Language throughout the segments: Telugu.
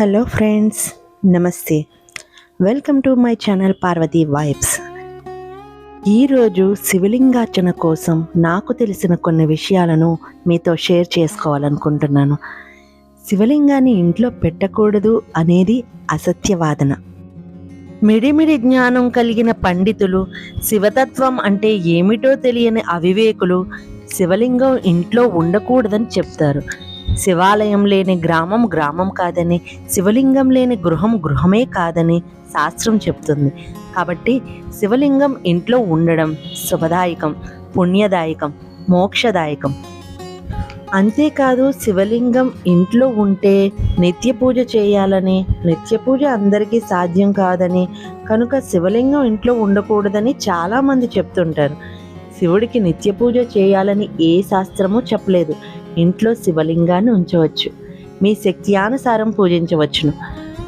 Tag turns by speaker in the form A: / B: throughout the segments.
A: హలో ఫ్రెండ్స్ నమస్తే. Welcome to my channel Parvati vibes. ఈరోజు శివలింగార్చన కోసం నాకు తెలిసిన కొన్ని విషయాలను మీతో షేర్ చేసుకోవాలనుకుంటున్నాను. శివలింగాన్ని ఇంట్లో పెట్టకూడదు అనేది అసత్యవాదన. మిడిమిడి జ్ఞానం కలిగిన పండితులు శివతత్వం అంటే ఏమిటో తెలియని అవివేకులు శివలింగం ఇంట్లో ఉండకూడదని చెప్తారు. శివాలయం లేని గ్రామం గ్రామం కాదని శివలింగం లేని గృహం గృహమే కాదని శాస్త్రం చెప్తుంది. కాబట్టి శివలింగం ఇంట్లో ఉండడం శుభదాయకం పుణ్యదాయకం మోక్షదాయకం. అంతేకాదు శివలింగం ఇంట్లో ఉంటే నిత్య పూజ చేయాలని నిత్య పూజ అందరికీ సాధ్యం కాదని కనుక శివలింగం ఇంట్లో ఉండకూడదని చాలామంది చెప్తుంటారు. శివుడికి నిత్య పూజ చేయాలని ఏ శాస్త్రము చెప్పలేదు. ఇంట్లో శివలింగాన్ని ఉంచవచ్చు. మీ శక్త్యానుసారం పూజించవచ్చును.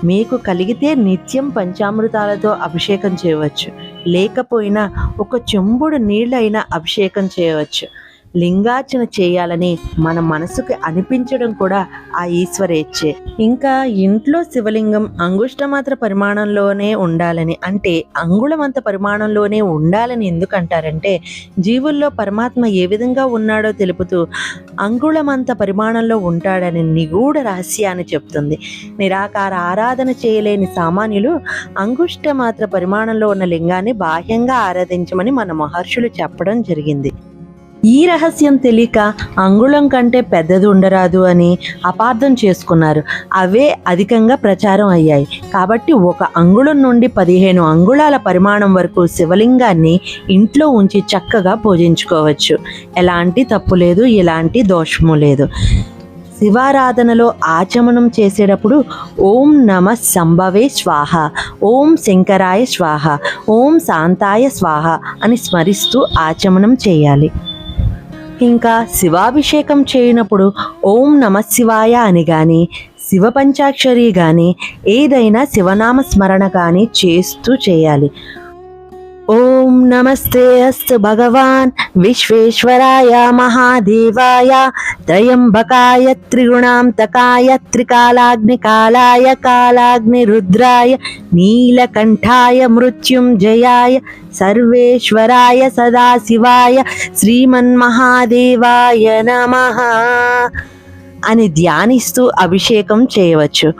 A: మీకు కలిగితే నిత్యం పంచామృతాలతో అభిషేకం చేయవచ్చు. లేకపోయినా ఒక చెంబుడు నీళ్ళైనా అభిషేకం చేయవచ్చు. లింగార్చన చేయాలని మన మనసుకి అనిపించడం కూడా ఆ ఈశ్వరేచ్ఛే ఇంకా ఇంట్లో శివలింగం అంగుష్టమాత్ర పరిమాణంలోనే ఉండాలని అంటే అంగుళమంత పరిమాణంలోనే ఉండాలని ఎందుకంటారంటే జీవుల్లో పరమాత్మ ఏ విధంగా ఉన్నాడో తెలుపుతూ అంగుళమంత పరిమాణంలో ఉంటాడని నిగూఢ రహస్యాన్ని చెప్తుంది. నిరాకార ఆరాధన చేయలేని సామాన్యులు అంగుష్ట మాత్ర పరిమాణంలో ఉన్న లింగాన్ని బాహ్యంగా ఆరాధించమని మన మహర్షులు చెప్పడం జరిగింది. ఈ రహస్యం తెలియక అంగుళం కంటే పెద్దది ఉండరాదు అని అపార్థం చేసుకున్నారు. అవే అధికంగా ప్రచారం అయ్యాయి. కాబట్టి ఒక అంగుళం నుండి పదిహేను అంగుళాల పరిమాణం వరకు శివలింగాన్ని ఇంట్లో ఉంచి చక్కగా పూజించుకోవచ్చు. ఎలాంటి తప్పు లేదు ఎలాంటి దోషము లేదు. శివారాధనలో ఆచమనం చేసేటప్పుడు ఓం నమ సంభవే స్వాహ ఓం శంకరాయ స్వాహ ఓం శాంతాయ స్వాహ అని స్మరిస్తూ ఆచమనం చేయాలి. ఇంకా శివాభిషేకం చేయనప్పుడు ఓం నమ శివాయ అని కానీ శివ పంచాక్షరి కానీ ఏదైనా శివనామ స్మరణ కానీ చేస్తూ చేయాలి. ఓం నమస్తే అస్తు భగవాన్. విశ్వేశ్వరాయ మహాదేవాయ. త్రయంబకాయ త్రిగుణాంతకాయ త్రికాలాగ్నికాలాయ కాలాగ్నిరుద్రాయ నీలకంఠాయ మృత్యుంజయాయ. సర్వేశ్వరాయ సదాశివాయ. శ్రీమన్మహాదేవాయ నమ అని ధ్యానిస్తూ అభిషేకం చేయవచ్చు.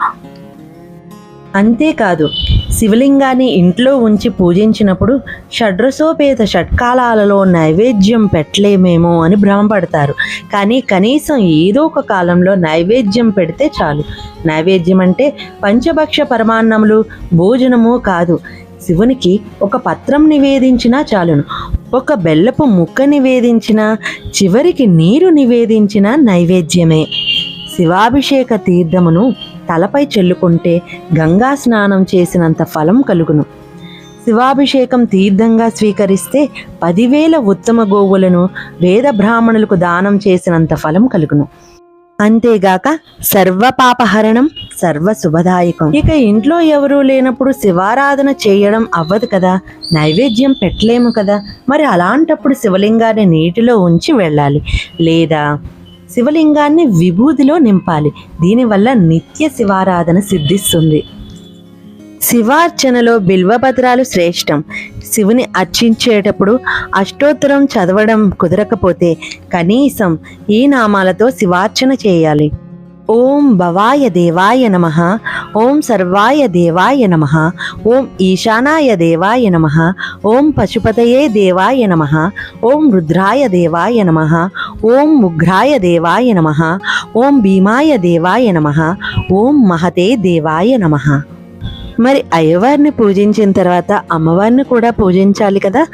A: అంతేకాదు శివలింగాన్ని ఇంట్లో ఉంచి పూజించినప్పుడు షడ్రసోపేత షట్కాలాలలో నైవేద్యం పెట్టలేమేమో అని భ్రమపడతారు. కానీ కనీసం ఏదో ఒక కాలంలో నైవేద్యం పెడితే చాలు. నైవేద్యం అంటే పంచభక్ష పరమాన్నములు భోజనము కాదు. శివునికి ఒక పత్రం నివేదించినా చాలును. ఒక బెల్లపు ముక్క నివేదించినా చివరికి నీరు నివేదించిన నైవేద్యమే. శివాభిషేక తీర్థమును తలపై చెల్లుకుంటే గంగా స్నానం చేసినంత ఫలం కలుగును. శివాభిషేకం తీర్థంగా స్వీకరిస్తే పదివేల ఉత్తమ గోవులను వేద బ్రాహ్మణులకు దానం చేసినంత ఫలం కలుగును. అంతేగాక సర్వపాపహరణం సర్వ శుభదాయకం ఇక ఇంట్లో ఎవరూ లేనప్పుడు శివారాధన చేయడం అవ్వదు కదా. నైవేద్యం పెట్టలేము కదా. మరి అలాంటప్పుడు శివలింగాన్ని నీటిలో ఉంచి వెళ్ళాలి. లేదా శివలింగాన్ని విభూదిలో నింపాలి. దీనివల్ల నిత్య శివారాధన సిద్ధిస్తుంది. శివార్చనలో బిల్వభద్రాలు శ్రేష్టం. శివుని అర్చించేటప్పుడు అష్టోత్తరం చదవడం కుదరకపోతే కనీసం ఈ నామాలతో శివార్చన చేయాలి. ఓం భవాయ దేవాయ నమ. ఓం సర్వాయ దేవాయ నమ. ఓం ఈశానాయ దేవాయ నమ. ఓం పశుపతయే దేవాయ నమ. ఓం రుద్రాయ దేవాయ నమ. ఓం ఉఘ్రాయ దేవాయ నమ. ఓం భీమాయ దేవాయ నమ. ఓం మహతే దేవాయ నమ. మరి అయ్యవారిని పూజించిన తర్వాత అమ్మవారిని కూడా పూజించాలి కదా?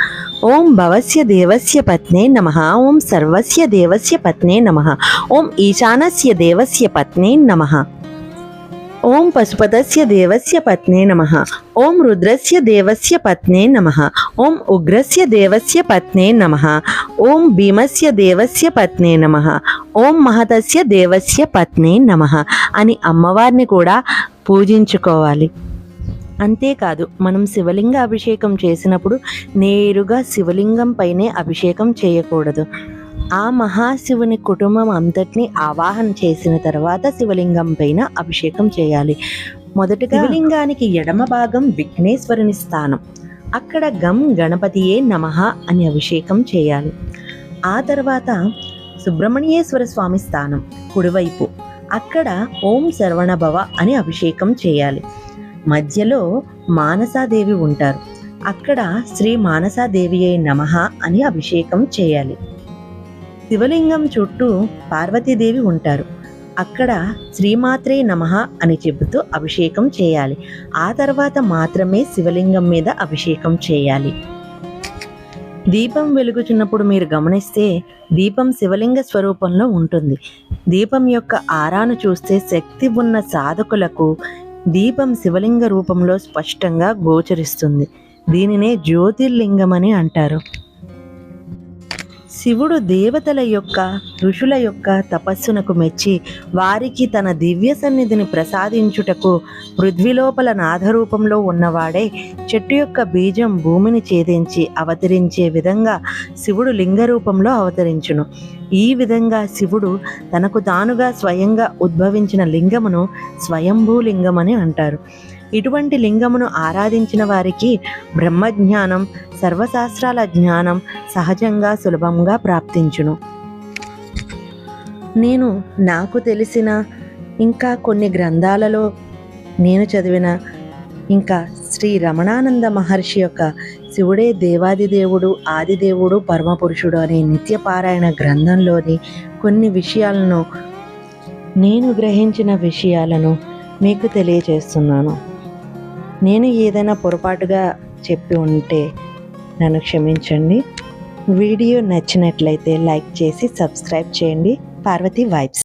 A: ఓం భవస్య దేవస్య పత్నే నమ. ఓం సర్వస్య దేవస్య పత్నే నమ. ఓం ఈశానస్య దేవస్య పత్నే నమ. ఓం పశుపతస్య దేవస్య పత్నే నమ. ఓం రుద్రస్య దేవస్య పత్నే నమ. ఓం ఉగ్రస్య దేవస్య పత్నే నమ. ఓం భీమస్య దేవస్య పత్నే నమ. ఓం మహతస్య దేవస్య పత్నే నమ అని అమ్మవారిని కూడా పూజించుకోవాలి. అంతేకాదు మనం శివలింగ అభిషేకం చేసినప్పుడు నేరుగా శివలింగం పైనే అభిషేకం చేయకూడదు. ఆ మహాశివుని కుటుంబం అంతటిని ఆవాహన చేసిన తర్వాత శివలింగం పైన అభిషేకం చేయాలి. మొదటగా శివలింగానికి ఎడమ భాగం విఘ్నేశ్వరుని స్థానం. అక్కడ గం గణపతియే నమః అని అభిషేకం చేయాలి. ఆ తర్వాత సుబ్రహ్మణ్యేశ్వర స్వామి స్థానం కుడివైపు. అక్కడ ఓం శరవణభవ అని అభిషేకం చేయాలి. మధ్యలో మానసాదేవి ఉంటారు. అక్కడ శ్రీ మానసాదేవియే నమ నమః అని అభిషేకం చేయాలి. శివలింగం చుట్టూ పార్వతీదేవి ఉంటారు. అక్కడ శ్రీమాత్రే నమః అని చెబుతూ అభిషేకం చేయాలి. ఆ తర్వాత మాత్రమే శివలింగం మీద అభిషేకం చేయాలి. దీపం వెలుగుచున్నప్పుడు మీరు గమనిస్తే దీపం శివలింగ స్వరూపంలో ఉంటుంది. దీపం యొక్క ఆరాను చూస్తే శక్తి ఉన్న సాధకులకు దీపం శివలింగ రూపంలో స్పష్టంగా గోచరిస్తుంది. దీనినే జ్యోతిర్లింగం అని అంటారు. శివుడు దేవతల యొక్క ఋషుల యొక్క తపస్సునకు మెచ్చి వారికి తన దివ్య సన్నిధిని ప్రసాదించుటకు పృథ్వీలోపల నాథరూపంలో ఉన్నవాడే చెట్టు యొక్క బీజం భూమిని ఛేదించి అవతరించే విధంగా శివుడు లింగ రూపంలో అవతరించును. ఈ విధంగా శివుడు తనకు తానుగా స్వయంగా ఉద్భవించిన లింగమును స్వయంభూ లింగమని అంటారు. ఇటువంటి లింగమును ఆరాధించిన వారికి బ్రహ్మజ్ఞానం సర్వశాస్త్రాల జ్ఞానం సహజంగా సులభంగా ప్రాప్తించును. నేను నాకు తెలిసిన ఇంకా కొన్ని గ్రంథాలలో నేను చదివిన ఇంకా శ్రీ రమణానంద మహర్షి యొక్క శివుడే దేవాది దేవుడు ఆదిదేవుడు పరమపురుషుడు అనే నిత్యపారాయణ గ్రంథంలోని కొన్ని విషయాలను నేను గ్రహించిన విషయాలను మీకు తెలియజేస్తున్నాను. నేను ఏదైనా పొరపాటుగా చెప్పి ఉంటే నన్ను క్షమించండి. వీడియో నచ్చినట్లయితే లైక్ చేసి సబ్స్క్రైబ్ చేయండి. పార్వతి వైబ్స్.